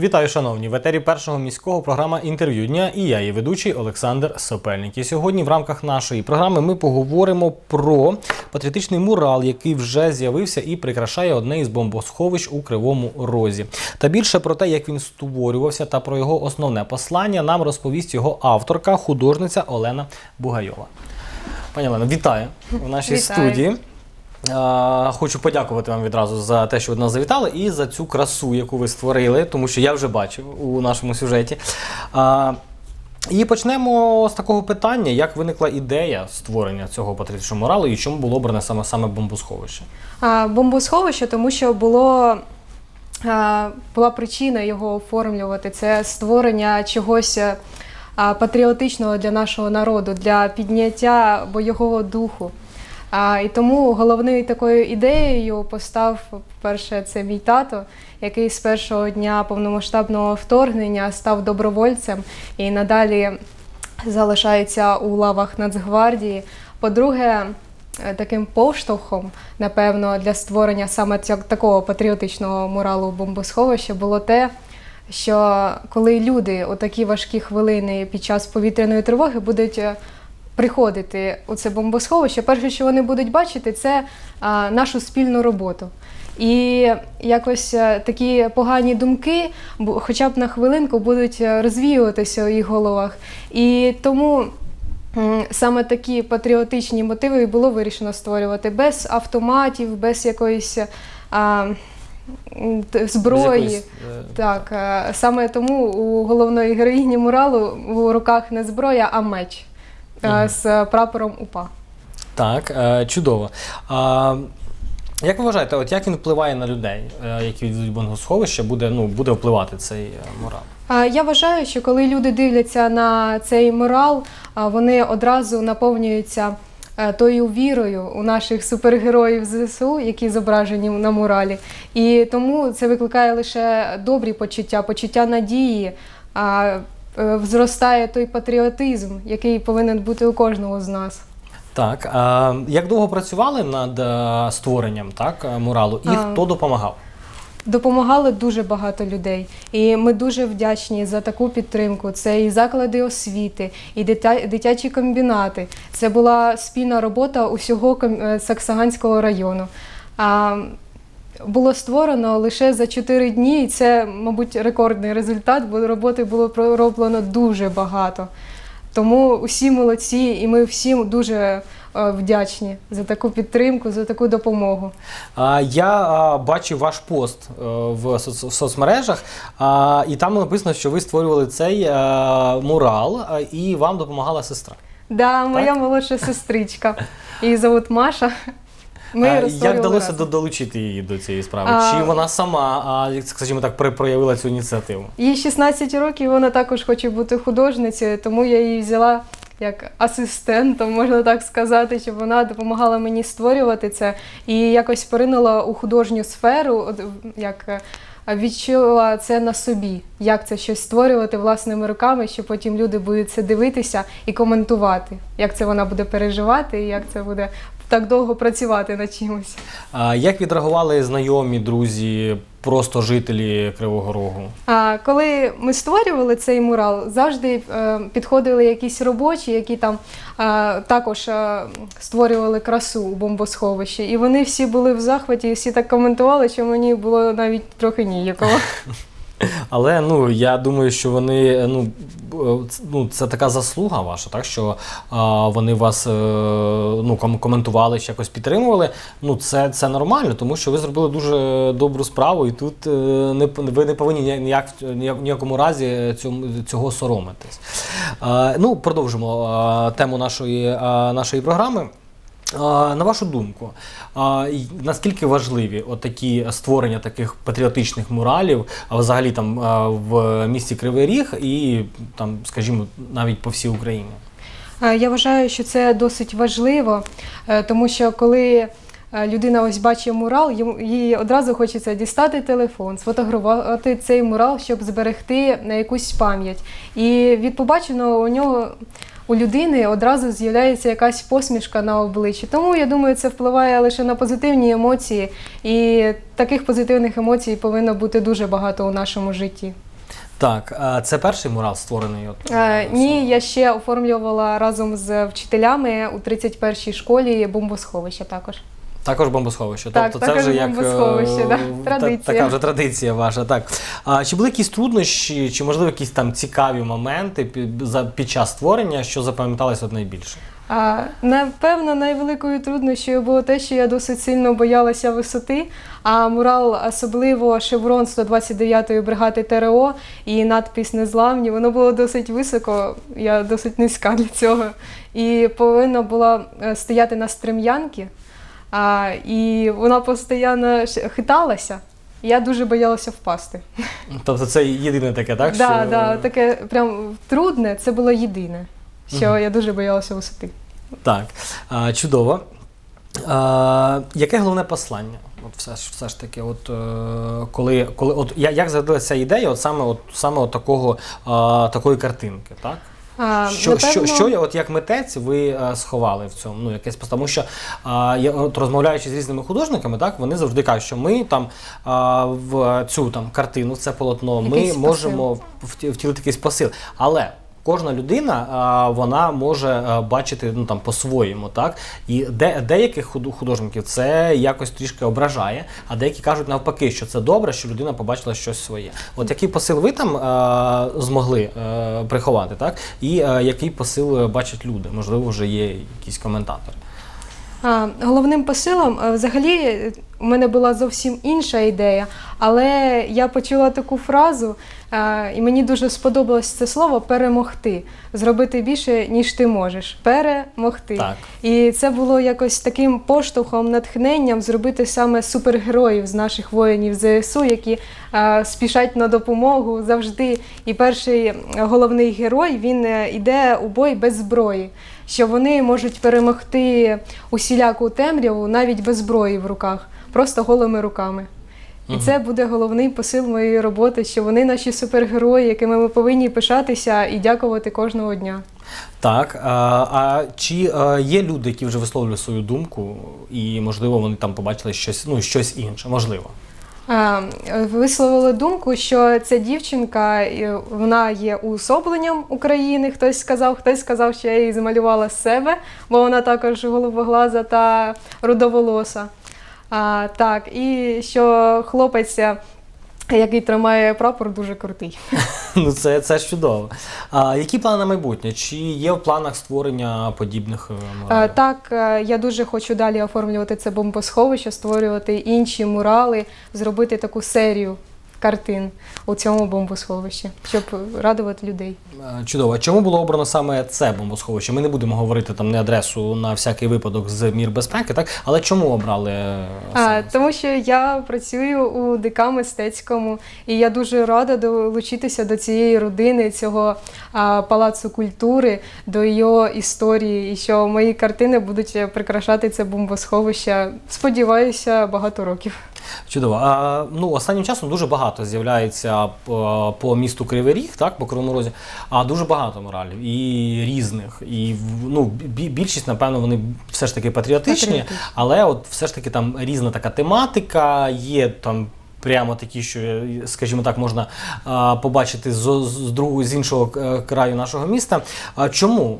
Вітаю, шановні! В етері першого міського програма інтерв'ю дня і я, її ведучий Олександр Сопельник. І сьогодні в рамках нашої програми ми поговоримо про патріотичний мурал, який вже з'явився і прикрашає одне із бомбосховищ у Кривому Розі. Та більше про те, як він створювався, та про його основне послання нам розповість його авторка, художниця Олена Бугайова. Пані Олено, вітаю у нашій Вітаю. студії. Хочу подякувати вам відразу за те, що ви нас завітали, і за цю красу, яку ви створили, тому що я вже бачив у нашому сюжеті. І почнемо з такого питання: як виникла ідея створення цього патріотичного моралу і чому було обране саме саме бомбосховище? Бомбосховище, тому що було, була причина його оформлювати. Це створення чогось патріотичного для нашого народу, для підняття бойового духу. А, і тому головною такою ідеєю постав перше, це мій тато, який з першого дня повномасштабного вторгнення став добровольцем і надалі залишається у лавах Нацгвардії. По-друге, е, таким поштовхом, напевно, для створення саме такого патріотичного муралу бомбосховища було те, що коли люди у такі важкі хвилини під час повітряної тривоги будуть е, приходити у це бомбосховище, перше, що вони будуть бачити, це а, нашу спільну роботу. І якось е, такі погані думки, хоча б на хвилинку, будуть е, розвіюватися у їх головах. І тому саме такі патріотичні мотиви і було вирішено створювати без автоматів, без якоїсь а, м, т- Без зброї. якоїсь, е, Так, е, саме тому у головної героїні муралу у руках не зброя, а меч е, з прапором УПА. Так, е, чудово. Як ви вважаєте, от як він впливає на людей, е, які відвідують бомбосховище, буде, ну, буде впливати цей е, морал? Я вважаю, що коли люди дивляться на цей мурал, вони одразу наповнюються е, тою вірою у наших супергероїв ЗСУ, які зображені на муралі. І тому це викликає лише добрі почуття, почуття надії. Е, зростає той патріотизм, який повинен бути у кожного з нас. Так, а як довго працювали над е, створенням так, е, муралу, і А. хто допомагав? Допомагало дуже багато людей, і ми дуже вдячні за таку підтримку. Це і заклади освіти, і дитя- дитячі комбінати. Це була спільна робота усього Саксаганського району. Було створено лише за 4 дні, і це, мабуть, рекордний результат, бо роботи було пророблено дуже багато. Тому усі молодці, і ми всім дуже е, вдячні за таку підтримку, за таку допомогу. Я бачив ваш пост е, в, соцмережах, і там написано, що ви створювали цей е, мурал, і вам допомагала сестра. Да, моя молодша сестричка. Її зовут Маша. Ми А, як вдалося разом. долучити її до цієї справи? А. Чи вона сама, а, скажімо так, проявила цю ініціативу? Їй 16 років, вона також хоче бути художницею, тому я її взяла як асистентом, можна так сказати, щоб вона допомагала мені створювати це і якось поринула у художню сферу, як е, відчула це на собі, як це щось створювати власними руками, що потім люди будуть це дивитися і коментувати, як це вона буде переживати, і як це буде так довго працювати над чимось. А, Як відреагували знайомі, друзі, просто жителі Кривого Рогу? А коли ми створювали цей мурал, завжди е, підходили якісь робочі, які там е, також е, створювали красу у бомбосховищі. І вони всі були в захваті, і всі так коментували, що мені було навіть трохи ніяково. Але ну я думаю, що вони ну, е, ну це така заслуга ваша, так що а, вони вас е, ну ком- коментували, ще якось підтримували. Ну це, це нормально, тому що ви зробили дуже добру справу, і тут е, не ви не повинні ні- ніяк ніяк- ніякому разі цьому цього соромитись. Е, ну продовжимо е, тему нашої, е, нашої програми. На вашу думку, наскільки важливі такі створення таких патріотичних муралів, а взагалі там в місті Кривий Ріг і там, скажімо, навіть по всій Україні? Я вважаю, що це досить важливо, е, тому що коли е, людина ось бачить мурал, їй одразу хочеться дістати телефон, сфотографувати цей мурал, щоб зберегти на якусь пам'ять. І від побаченого у нього. У людини одразу з'являється якась посмішка на обличчі. Тому я думаю, це впливає лише на позитивні емоції, і таких позитивних емоцій повинно бути дуже багато у нашому житті. Так, це перший мурал створений. От, Е, ні, я ще оформлювала разом з вчителями у 31-й школі бомбосховище також. Також бомбосховище. Так, тобто також це вже як бомбосховище, е, да, та- така вже традиція ваша. Так. А, чи були якісь труднощі, чи можливо якісь там цікаві моменти під, час створення, що запам'яталось от найбільше? А, напевно, найвеликою труднощою було те, що я досить сильно боялася висоти. А мурал, особливо шеврон 129-ї бригади ТРО і надпис Незламні, воно було досить високо, я досить низька для цього. І повинна була е, стояти на стрем'янці, а, і вона постійно хиталася. і Я дуже боялася впасти. Тобто це єдине таке, так? да, що... да, таке прям трудне, це було єдине, що я дуже боялася висоти. Так, а, чудово. А, яке головне послання? От все, ж- все ж таки, от, е, коли, коли, от, я- як зародилася ідея от саме, от, саме от такого, а, такої картинки, так? А, Що, що, напевно- що я- от як митець ви е, сховали в цьому? Ну, якесь тому що а, я от розмовляючи з різними художниками, так вони завжди кажуть, що ми там а, в цю там картину, це полотно, ми Якийсь можемо вті- втілити якийсь посил. Але кожна людина вона може бачити ну там по-своєму, так і де деяких художників це якось трішки ображає, а деякі кажуть навпаки, що це добре, що людина побачила щось своє. От який посил ви там е змогли е, приховати, так і е, який посил е, бачать люди? Можливо, вже є якісь коментатори. Головним посилом, е, взагалі, у мене була зовсім інша ідея, але я почула таку фразу, е, і мені дуже сподобалось це слово перемогти. Зробити більше, ніж ти можеш. Перемогти. Так. І це було якось таким поштовхом, натхненням зробити саме супергероїв з наших воїнів ЗСУ, які е, спішать на допомогу завжди. І перший головний герой він е, йде у бой без зброї, що вони можуть перемогти усіляку темряву навіть без зброї в руках, просто голими руками. І Мгм. це буде головний посил моєї роботи, що вони наші супергерої, якими ми повинні пишатися і дякувати кожного дня. Так, а, а чи є люди, які вже висловлювали свою думку, і можливо вони там побачили щось, ну щось інше, можливо. А, Висловили думку, що ця дівчинка е, вона є уособленням України. Хтось сказав, хтось сказав, що я її змалювала з себе, бо вона також голубоглаза та рудоволоса. А, так, і що хлопець, е, який тримає прапор, дуже крутий. Ну це, це ж чудово. А які плани на майбутнє? Чи є в планах створення подібних е, А, муралів? так, е, я дуже хочу далі оформлювати це бомбосховище, створювати інші мурали, зробити таку серію картин у цьому бомбосховищі, щоб радувати людей. Чудово. А Чому було обрано саме це бомбосховище? Ми не будемо говорити там не адресу на всякий випадок з мір безпеки, так? Але чому обрали е, А, тому що я працюю у ДК мистецькому, і я дуже рада долучитися до цієї родини, цього а, палацу культури, до його історії, і що мої картини будуть е, прикрашати це бомбосховище. Сподіваюся, багато років. Чудово. А, ну, останнім часом дуже багато з'являється по, по місту Кривий Ріг, так, по Кривому Розі, а дуже багато моралів і різних. І ну, бі- більшість, напевно, вони все ж таки патріотичні, Патріотичні. але от все ж таки там різна така тематика, є там. Прямо такі, що, скажімо так, можна а, побачити з, з, другого, з іншого е, краю нашого міста. А чому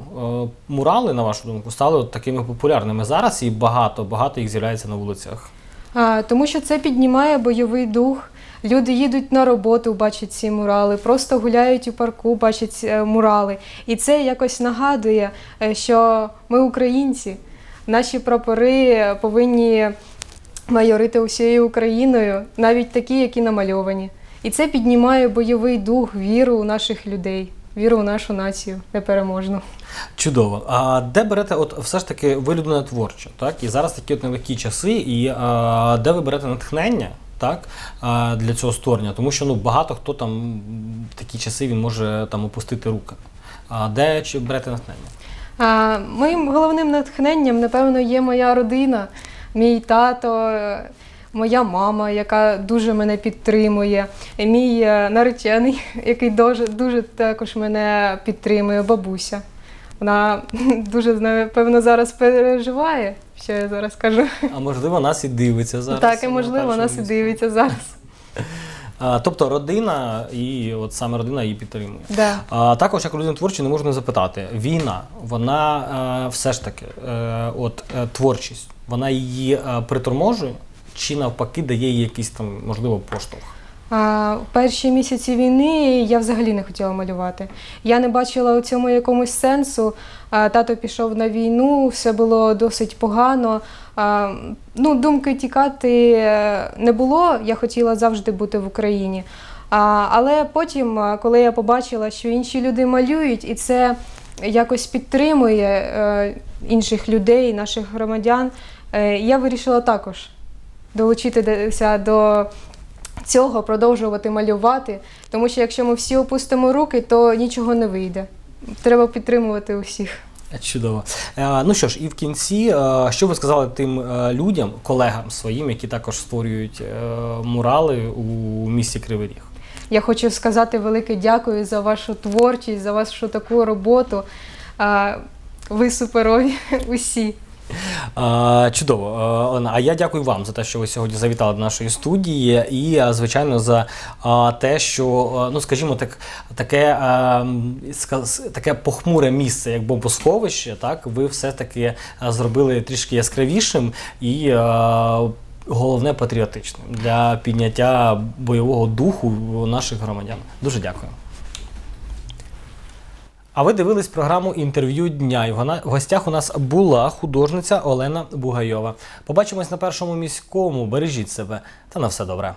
е, мурали, на вашу думку, стали от такими популярними зараз і багато, багато їх з'являється на вулицях? Тому що це піднімає бойовий дух. Люди їдуть на роботу, бачать ці мурали, просто гуляють у парку, бачать е, мурали. І це якось нагадує, е, що ми українці, наші прапори повинні майорити усією Україною, навіть такі, які намальовані. І це піднімає бойовий дух, віру у наших людей, віру у нашу націю непереможну. Чудово. А де берете, от все ж таки, ви людина творча, так? І зараз такі от нелегкі часи, і а, де ви берете натхнення? Так, для цього створення, тому що ну багато хто там в такі часи він може там опустити руки. А де чи берете натхнення? А, моїм головним натхненням, напевно, є моя родина, мій тато, моя мама, яка дуже мене підтримує, мій е, наречений, який дуже, дуже також мене підтримує, бабуся. Вона дуже напевно зараз переживає, що я зараз кажу. А можливо, нас і дивиться зараз. так, і можливо, нас і дивиться зараз. А, тобто родина і от саме родина її підтримує. Да. А, також, як людина творча, не можна запитати. Війна, вона е, все ж таки, е, от е, творчість, вона її е, приторможує чи навпаки дає їй якийсь там, можливо, поштовх. А, перші місяці війни я взагалі не хотіла малювати. Я не бачила у цьому якомусь сенсу. А, тато пішов на війну, все було досить погано. А, ну, думки тікати е, не було. Я хотіла завжди бути в Україні. А, але потім, коли я побачила, що інші люди малюють, і це якось підтримує е, інших людей, наших громадян, е, я вирішила також долучитися до цього, продовжувати малювати. Тому що якщо ми всі опустимо руки, то нічого не вийде. Треба підтримувати усіх. Чудово. Е, ну що ж, і в кінці, е, що ви сказали тим е, людям, колегам своїм, які також створюють мурали у місті Кривий Ріг? Я хочу сказати велике дякую за вашу творчість, за вашу таку роботу. Ви суперові усі. Чудово, Олена. А я дякую вам за те, що ви сьогодні завітали до нашої студії, і звичайно за те, що ну скажімо так, таке, таке похмуре місце, як бомбосховище, так ви все таки зробили трішки яскравішим і. Головне патріотичним для підняття бойового духу наших громадян. Дуже дякую. А ви дивились програму інтерв'ю дня. І в гостях у нас була художниця Олена Бугайова. Побачимось на першому міському. Бережіть себе та на все добре.